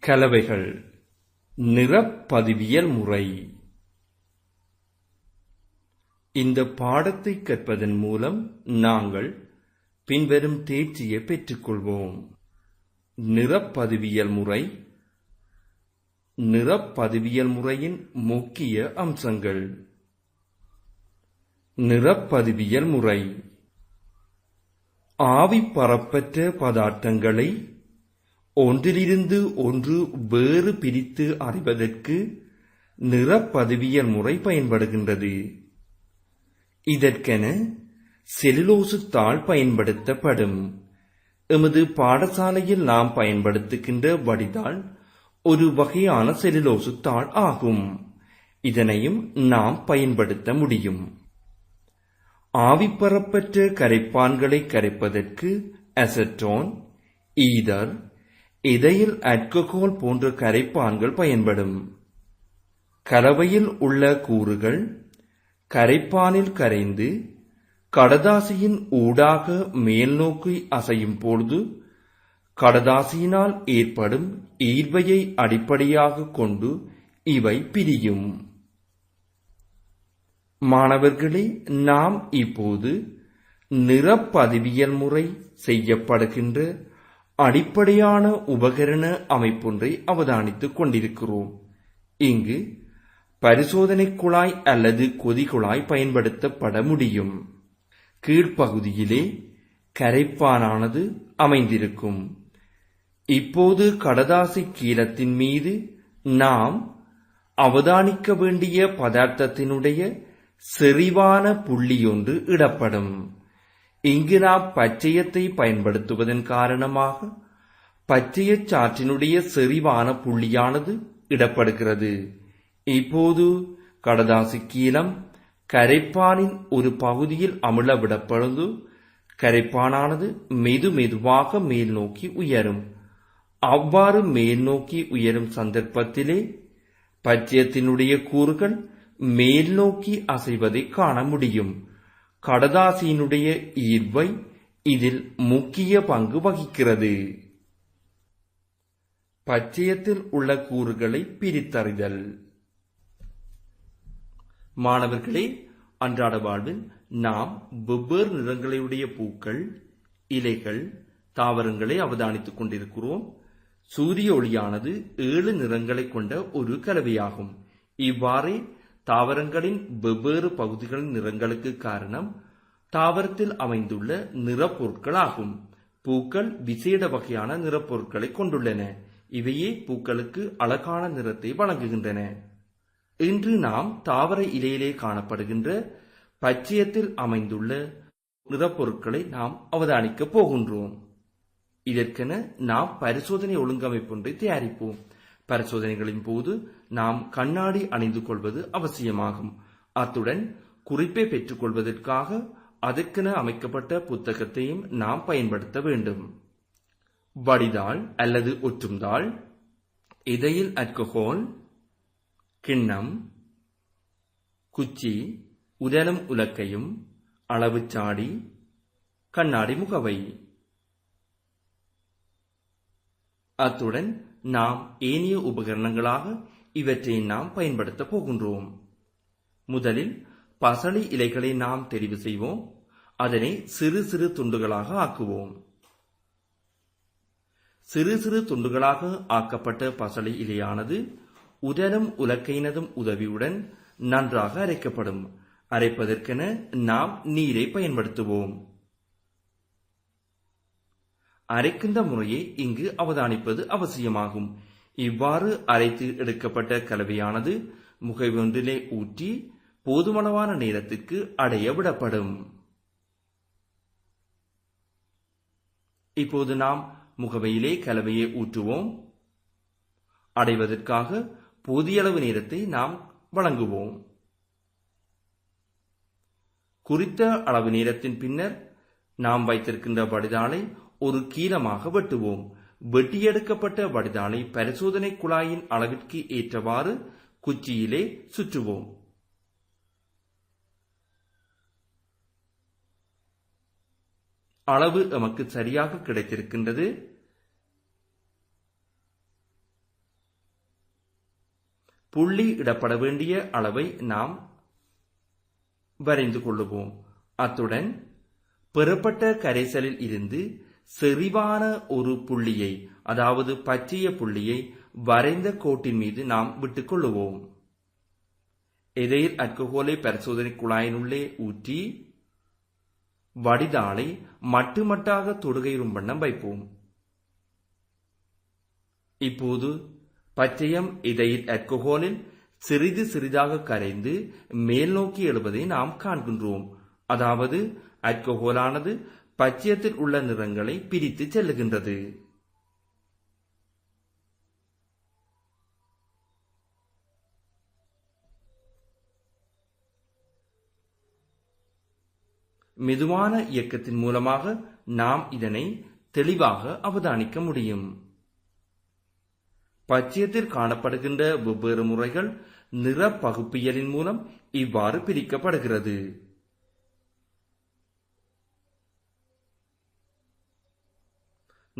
கலவைகள் நிறப்பதிவியல் முறை. இந்த பாடத்தை கற்பதன் மூலம் நாங்கள் பின்வரும் தேர்ச்சியை பெற்றுக்கொள்வோம். நிறப்பதிவியல் முறை. நிறப்பதிவியல் முறையின் முக்கிய அம்சங்கள். நிறப்பதிவியல் முறை. ஆவி பரப்பற்ற பதார்த்தங்களை ஒன்றிலிருந்து ஒன்று வேறு பிரித்து அறிவதற்கு நிறப்பதிவியல் முறை பயன்படுகின்றது. இதற்கென செலுலோசு தாள் பயன்படுத்தப்படும். எமது பாடசாலையில் நாம் பயன்படுத்துகின்ற வடிதாள் ஒரு வகையான செலுலோசு தாள் ஆகும். இதனையும் நாம் பயன்படுத்த முடியும். ஆவிப்பரப்பற்ற கரைப்பான்களை கரைப்பதற்கு அசட்டோன் ஈதர் இதையில் அல்கஹால் போன்ற கரைப்பான்கள் பயன்படும். கலவையில் உள்ள கூறுகள் கரைப்பானில் கரைந்து கடதாசியின் ஊடாக மேல்நோக்கி அசையும் பொழுது கடதாசியினால் ஏற்படும் ஈர்வையை அடிப்படையாக கொண்டு இவை பிரியும். மாணவர்களே நாம் இப்போது நிறப்பதிவியல் முறை செய்யப்படுகின்ற அடிப்படையான உபகரண அமைப்பொன்றை அவதானித்துக் கொண்டிருக்கிறோம். இங்கு பரிசோதனை குழாய் அல்லது கொதிகுழாய் பயன்படுத்தப்பட முடியும். கீழ்ப்பகுதியிலே கரைப்பானானது அமைந்திருக்கும். இப்போது கடதாசி கீலத்தின் மீது நாம் அவதானிக்க வேண்டிய பதார்த்தத்தினுடைய செறிவான புள்ளியொன்று இடப்படும். இங்கு நாம் பச்சையத்தை பயன்படுத்துவதன் காரணமாக பச்சையச் சாற்றினுடைய செறிவான புள்ளியானது இடப்படுகிறது. இப்போது கடதாசி கீலம் கரைப்பானின் ஒரு பகுதியில் அமிழ விடப்படுவது கரைப்பானானது மெது மெதுவாக மேல் நோக்கி உயரும். அவ்வாறு மேல் நோக்கி உயரும் சந்தர்ப்பத்திலே பச்சையத்தினுடைய கூறுகள் மேல் நோக்கி அசைவதை காண முடியும். கடதாசியினுடைய ஈர்வை இதில் முக்கிய பங்கு வகிக்கிறது. பச்சையத்தில் உள்ள கூறுகளை பிரித்தறிதல். மாணவர்களே அன்றாட வாழ்வில் நாம் வெவ்வேறு நிறங்களையுடைய பூக்கள் இலைகள் தாவரங்களை அவதானித்துக் கொண்டிருக்கிறோம். சூரிய ஒளியானது ஏழு நிறங்களை கொண்ட ஒரு கலவையாகும். இவ்வாறே தாவரங்களின் வெவ்வேறு பகுதிகளின் நிறங்களுக்கு காரணம் தாவரத்தில் அமைந்துள்ள நிறப்பொருட்கள் ஆகும் பூக்கள் விசேட வகையான நிறப்பொருட்களை கொண்டுள்ளன. இவையே பூக்களுக்கு அழகான நிறத்தை வழங்குகின்றன. இன்று நாம் தாவர இலையிலே காணப்படுகின்ற பச்சையத்தில் அமைந்துள்ள நிறப்பொருட்களை நாம் அவதானிக்கப் போகின்றோம். இதற்கென நாம் பரிசோதனை ஒழுங்கமைப்பொன்றை தயாரிப்போம். பரிசோதனைகளின் போது நாம் கண்ணாடி அணிந்து கொள்வது அவசியமாகும். அத்துடன் குறிப்பை பெற்றுக் கொள்வதற்காக அதற்கென அமைக்கப்பட்ட புத்தகத்தையும் நாம் பயன்படுத்த வேண்டும். வடிதாள் அல்லது ஒற்றும்தாள் இதையில் அல்கஹோல் கிண்ணம் குச்சி உதலும் உலக்கையும் அளவுச்சாடி கண்ணாடி முகவை. அத்துடன் நாம் ஏனைய உபகரணங்களாக இவற்றை நாம் பயன்படுத்தப் போகின்றோம். முதலில் பசளி இலைகளை நாம் தெரிவு செய்வோம். அதனை சிறு சிறு துண்டுகளாக ஆக்குவோம். சிறு சிறு துண்டுகளாக ஆக்கப்பட்ட பசளி இலையானது உடலும் உலக்கையினதும் உதவியுடன் நன்றாக அரைக்கப்படும். அரைப்பதற்கென நாம் நீரை பயன்படுத்துவோம். அரைக்கின்ற முறையை இங்கு அவதானிப்பது அவசியமாகும். இவ்வாறு அரைத்து எடுக்கப்பட்ட கலவையானது முகைவொன்றிலே ஊற்றி போதுமளவான நேரத்திற்கு அடைய விடப்படும். இப்போது நாம் முகவையிலே கலவையை ஊற்றுவோம். அடைவதற்காக போதிய அளவு நேரத்தை நாம் வழங்குவோம். குறித்த அளவு நேரத்தின் பின்னர் நாம் வைத்திருக்கின்ற வடிதாளை ஒரு கீலமாக வெட்டுவோம். வெட்டியெடுக்கப்பட்ட வடிதாளை பரிசோதனை குழாயின் அளவிற்கு ஏற்றவாறு குச்சியிலே சுற்றுவோம். அளவு நமக்கு சரியாக கிடைத்திருக்கின்றது. புள்ளி இடப்பட வேண்டிய அளவை நாம் வரைந்து கொள்ளுவோம். அத்துடன் பெறப்பட்ட கரைசலில் இருந்து செறிவான ஒரு புள்ளியை அதாவது பற்றிய புள்ளியை வரைந்த கோட்டின் மீது நாம் விட்டுக் கொள்ளுவோம் எதைர் அல்கஹோலை பரிசோதனை குழாயினுள்ளே ஊற்றி வடிதாளை மட்டுமட்டாக தொடுகையிடும் வண்ணம் வைப்போம். இப்போது பச்சையம் இதயில் அல்கஹோலில் சிறிது சிறிதாக கரைந்து மேல் நோக்கி எழுவதை நாம் காண்கின்றோம். அதாவது அல்கஹோலானது பச்சையத்தில் உள்ள நிறங்களை பிரித்து செல்லுகின்றது. மெதுவான இயக்கத்தின் மூலமாக நாம் இதனை தெளிவாக அவதானிக்க முடியும். பச்சையத்தில் காணப்படுகின்ற வெவ்வேறு முறைகள் நிற பகுப்பியலின் மூலம் இவ்வாறு பிரிக்கப்படுகிறது.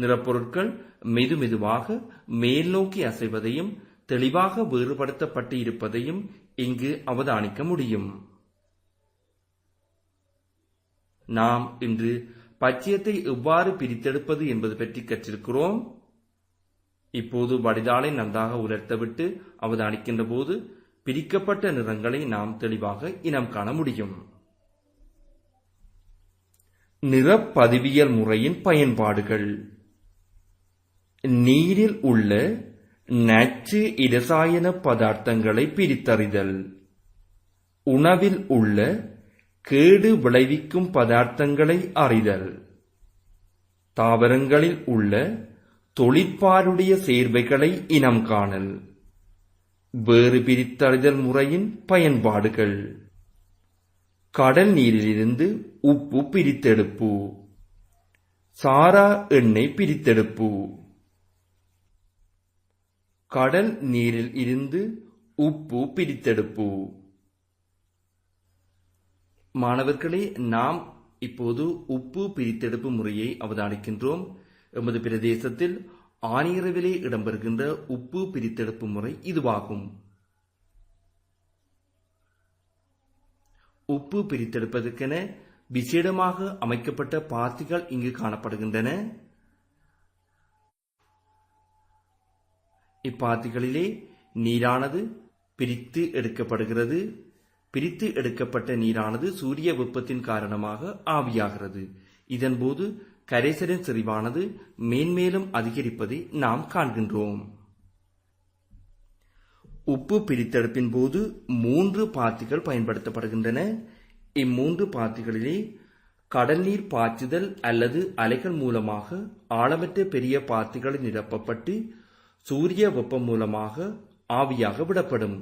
நிறப்பொருட்கள் மெது மெதுவாக மேல் நோக்கி அசைவதையும் தெளிவாக வேறுபடுத்தப்பட்டு இருப்பதையும் இங்கு அவதானிக்க முடியும். நாம் இன்று பச்சையத்தை எவ்வாறு பிரித்தெடுப்பது என்பது பற்றி கற்றிருக்கிறோம். இப்போது வடிதாளை நன்றாக உலர்த்தவிட்டு அவதானிக்கின்ற போது பிரிக்கப்பட்ட நிறங்களை நாம் தெளிவாக இனம் காண முடியும். நிறப்பதிவியல் முறையின் பயன்பாடுகள். நீரில் உள்ள நச்சு இரசாயன பதார்த்தங்களை பிரித்தறிதல். உணவில் உள்ள கேடு விளைவிக்கும் பதார்த்தங்களை அறிதல். தாவரங்களில் உள்ள தொழிற்பாருடைய சேர்வைகளை இனம் காணல். வேறு பிரித்தறிதல் முறையின் பயன்பாடுகள். கடல் நீரிலிருந்து உப்பு பிரித்தெடுப்பு. சாரா எண்ணெய் பிரித்தெடுப்பு. கடல் நீரில் இருந்து உப்பு பிரித்தெடுப்பு. மாணவர்களே நாம் இப்போது உப்பு பிரித்தெடுப்பு முறையை அவதானிக்கின்றோம். எமது பிரதேசத்தில் ஆனியரவிலே இடம்பெறுகின்ற உப்பு பிரித்தெடுப்பு முறை இதுவாகும். உப்பு பிரித்தெடுப்பதற்கென விசேடமாக அமைக்கப்பட்ட பாத்திகள் இங்கு காணப்படுகின்றன. இப்பாத்திகளிலே நீரானது பிரித்து எடுக்கப்படுகிறது. பிரித்து எடுக்கப்பட்ட நீரானது சூரிய வெப்பத்தின் காரணமாக ஆவியாகிறது. இதன்போது கரைசலின் செறிவானது மேன்மேலும் அதிகரிப்பதை நாம் காண்கின்றோம். உப்பு பிரித்தெடுப்பின் போது மூன்று பாத்திகள் பயன்படுத்தப்படுகின்றன. இம்மூன்று பாத்திகளிலே கடல் நீர் பாய்ச்சுதல் அல்லது அலைகள் மூலமாக ஆழமற்ற பெரிய பாத்திகளில் நிரப்பப்பட்டு சூரிய வெப்பம் மூலமாக ஆவியாக விடப்படும்.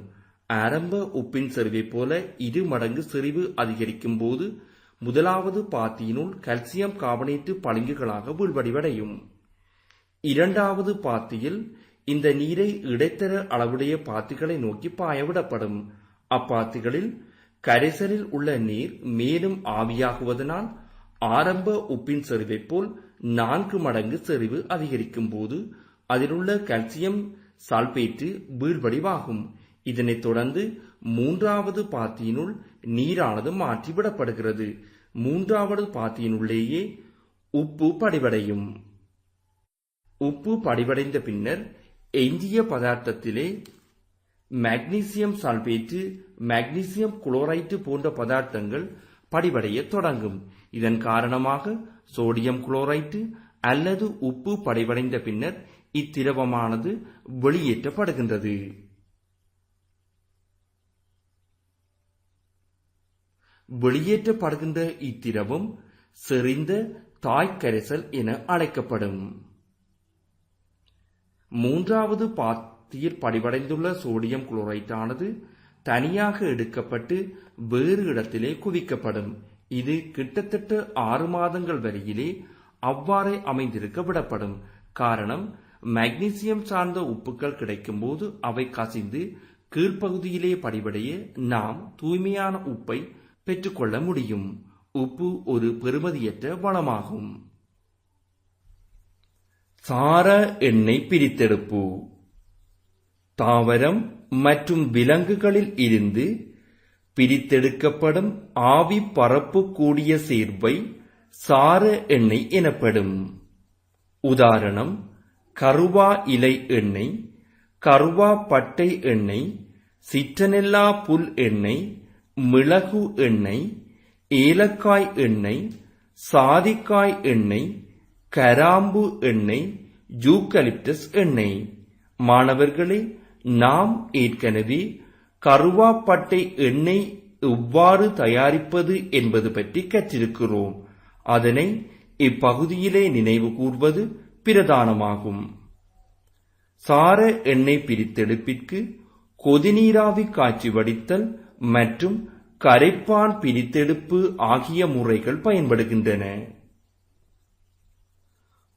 ஆரம்ப உப்பின் செறிவை போல இரு மடங்கு செறிவு அதிகரிக்கும் போது முதலாவது பாத்தியினுள் கல்சியம் கார்பனேட்டு பளிங்குகளாக உள்வடிவடையும். இரண்டாவது பாத்தியில் இந்த நீரை இடைத்தர அளவுடைய பாத்திகளை நோக்கி பாயவிடப்படும் அப்பாத்திகளில் கரைசலில் உள்ள நீர் மேலும் ஆவியாகுவதனால் ஆரம்ப உப்பின் செறிவை போல் நான்கு மடங்கு செறிவு அதிகரிக்கும் போது அதிலுள்ள கல்சியம் சால்பேட்டு வீழ்வடிவாகும். இதனைத் தொடர்ந்து மூன்றாவது பாத்தியினுள் நீரானது மாற்றிவிடப்படுகிறது. மூன்றாவது பாத்தியினுள்ளேயே உப்பு படிவடையும். உப்பு படிவடைந்த பின்னர் எஞ்சிய பதார்த்தத்திலே மக்னீசியம் சால்பேட்டு மக்னீசியம் குளோரைட்டு போன்ற பதார்த்தங்கள் படிவடைய தொடங்கும். இதன் காரணமாக சோடியம் குளோரைட்டு அல்லது உப்பு படிவடைந்த பின்னர் இத்திரவமானது வெளியேற்றப்படுகின்றது. வெளியேற்றப்படுகின்ற இத்திரவம் செறிந்த தாய்க்கரைசல் என அழைக்கப்படும். மூன்றாவது பாத்தியில் படிவடைந்துள்ள சோடியம் குளோரைட்டானது தனியாக எடுக்கப்பட்டு வேறு இடத்திலே குவிக்கப்படும். இது கிட்டத்தட்ட ஆறு மாதங்கள் வரையிலே அவ்வாறே அமைந்திருக்க விடப்படும். காரணம் மக்னீசியம் சார்ந்த உப்புக்கள் கிடைக்கும்போது அவை கசிந்து கீழ்ப்பகுதியிலே படிபடைய நாம் தூய்மையான உப்பை பெற்றுக்கொள்ள முடியும். உப்பு ஒரு பெறுமதியற்ற வளமாகும். சார எண்ணெய் பிரித்தெடுப்பு. தாவரம் மற்றும் விலங்குகளில் இருந்து பிரித்தெடுக்கப்படும் ஆவி பரப்பு கூடிய சேர்வை சார எண்ணெய் எனப்படும். உதாரணம் கருவா இலை எண்ணெய் கருவா பட்டை எண்ணெய் சிற்றனெல்லா புல் எண்ணெய் மிளகு எண்ணெய் ஏலக்காய் எண்ணெய் சாதிக்காய் எண்ணெய் கராம்பு எண்ணெய் யூக்கலிப்டஸ் எண்ணெய். மாணவர்களே நாம் ஏற்கனவே கருவாப்பட்டை எண்ணெய் எவ்வாறு தயாரிப்பது என்பது பற்றி கற்றிருக்கிறோம். அதனை இப்பகுதியிலே நினைவு கூர்வது பிரதானமாகும். சார எண்ணெய் பிரித்தெடுப்பிற்கு கொதிநீராவி காய்ச்சி வடித்தல் மற்றும் கரைப்பான் பிரித்தெடுப்பு ஆகிய முறைகள் பயன்படுகின்றன.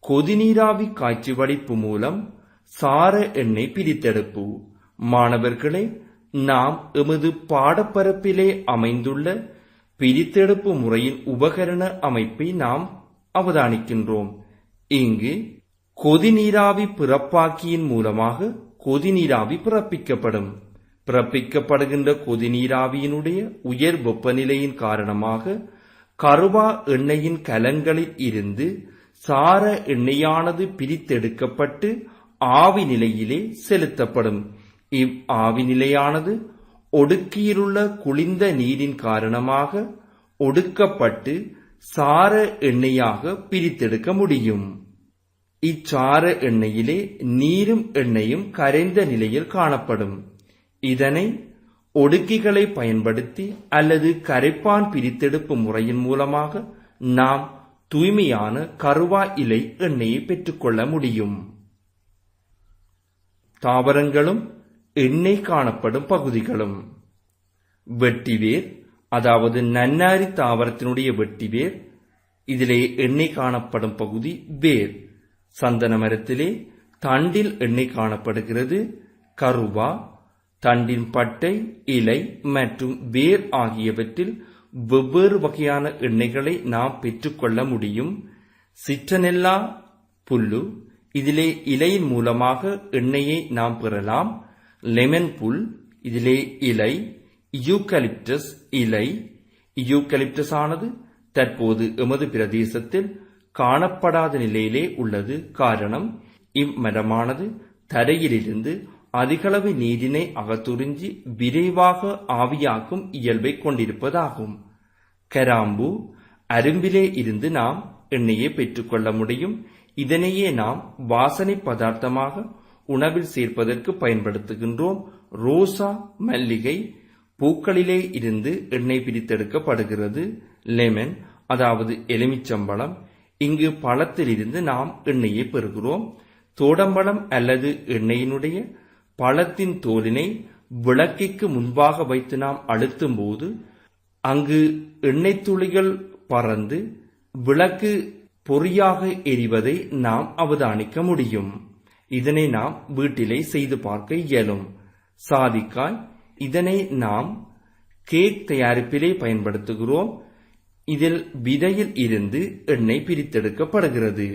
கொதிநீராவி காய்ச்சி வடிப்பு மூலம் சார எண்ணெய் பிரித்தெடுப்பு. மாணவர்களே நாம் எமது பாடப்பரப்பிலே அமைந்துள்ள பிரித்தெடுப்பு முறையின் உபகரண அமைப்பை நாம் அவதானிக்கின்றோம். இங்கு கொதிநீராவி பிறப்பாக்கியின் மூலமாக கொதிநீராவி பிறப்பிக்கப்படும். பிறப்பிக்கப்படுகின்ற கொதிநீராவியினுடைய உயர் வெப்பநிலையின் காரணமாக கருவா எண்ணெயின் கலன்களில் இருந்து சார எண்ணெயானது பிரித்தெடுக்கப்பட்டு ஆவி நிலையிலே செலுத்தப்படும். இவ் ஆவி நிலையானது ஒடுக்கியிலுள்ள குளிர்ந்த நீரின் காரணமாக ஒடுக்கப்பட்டு சார எண்ணெயாக பிரித்தெடுக்க முடியும். இச்சார எண்ணெயிலே நீரும் எண்ணெயும் கரைந்த நிலையில் காணப்படும். இதனை ஒடுக்கிகளை பயன்படுத்தி அல்லது கரைப்பான் பிரித்தெடுப்பு முறையின் மூலமாக நாம் தூய்மையான கருவா இலை எண்ணெயை பெற்றுக்கொள்ள முடியும். தாவரங்களும் எண்ணெய் காணப்படும் பகுதிகளும். வெட்டிவேர் அதாவது நன்னாரி தாவரத்தினுடைய வெட்டி வேர் இதிலே எண்ணெய் காணப்படும் பகுதி வேர். சந்தன மரத்திலே தண்டில் எண்ணெய் காணப்படுகிறது கருவா தண்டின் பட்டை இலை மற்றும் வேர் ஆகியவற்றில் வெவ்வேறு வகையான எண்ணெய்களை நாம் பெற்றுக்கொள்ள முடியும். சிற்றனெல்லா புல்லு இதிலே இலையின் மூலமாக எண்ணெயை நாம் பெறலாம். லெமன் புல் இதிலே இலை யூகலிப்டஸ் இலை. யூகலிப்டஸ் ஆனது தற்போது எமது பிரதேசத்தில் காணப்படாத நிலையிலே உள்ளது. காரணம் இம்மரமானது தரையிலிருந்து அதிகளவு நீரினை அகத்துறிஞ்சி விரைவாக ஆவியாக்கும் இயல்பை கொண்டிருப்பதாகும். கராம்பு அரும்பிலே இருந்து நாம் எண்ணெயை பெற்றுக்கொள்ள முடியும். இதனையே நாம் வாசனை பதார்த்தமாக உணவில் சேர்ப்பதற்கு பயன்படுத்துகின்றோம். ரோசா மல்லிகை பூக்களிலே இருந்து எண்ணெய் பிரித்தெடுக்கப்படுகிறது. லெமன் அதாவது எலுமிச்சம்பழம். இங்கு பழத்திலிருந்து நாம் எண்ணெயை பெறுகிறோம். தோடம்பழம் அல்லது எண்ணெயினுடைய பழத்தின் தோலினை விளக்கிற்கு முன்பாக வைத்து நாம் அழுத்தும் போது அங்கு எண்ணெய் துளிகள் பறந்து விளக்கு பொறியாக எரிவதை நாம் அவதானிக்க முடியும். இதனை நாம் வீட்டிலே செய்து பார்க்க இயலும். சாதிக்காய் இதனை நாம் கேக் தயாரிப்பிலே பயன்படுத்துகிறோம். இதில் விதையில் இருந்து எண்ணெய் பிரித்தெடுக்கப்படுகிறது.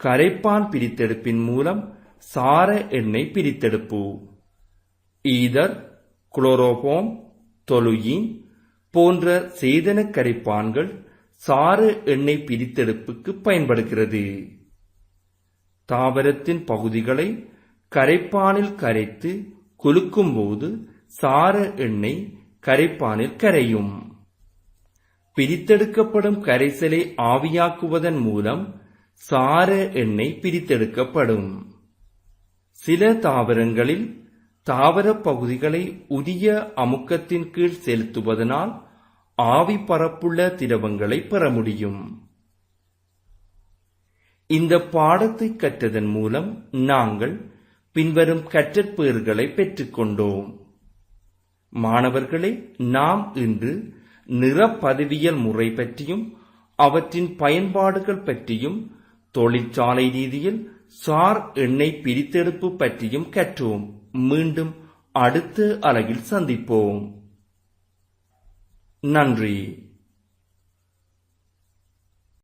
கரைப்பான் பிரித்தெடுப்பின் மூலம் சார எண்ணெய் பிரித்தெடுப்பு ஈதர் குளோரோபோம் தொலுயின் போன்ற சேதன கரைப்பான்கள் சார எண்ணெய் பிரித்தெடுப்புக்கு பயன்படுகிறது. தாவரத்தின் பகுதிகளை கரைப்பானில் கரைத்து குலுக்கும்போது சார எண்ணெய் கரைப்பானில் கரையும். பிரித்தெடுக்கப்படும் கரைசலை ஆவியாக்குவதன் மூலம் சார எண்ணெய் பிரித்தெடுக்கப்படும். சில தாவரங்களில் தாவர பகுதிகளை உரிய அமுக்கத்தின் கீழ் செலுத்துவதனால் ஆவி பரப்புள்ள திரவங்களை பெற முடியும். இந்த பாடத்தை கற்றதன் மூலம் நாங்கள் பின்வரும் கற்றற்பேறுகளை பெற்றுக்கொண்டோம். மாணவர்களே நாம் இன்று நிறப்பதவியல் முறை பற்றியும் அவற்றின் பயன்பாடுகள் பற்றியும் தொழிற்சாலை ரீதியில் சார் எண்ணெய் பிரித்தெடுப்பு பற்றியும் கற்றோம். மீண்டும் அடுத்த அலகில் சந்திப்போம். நன்றி.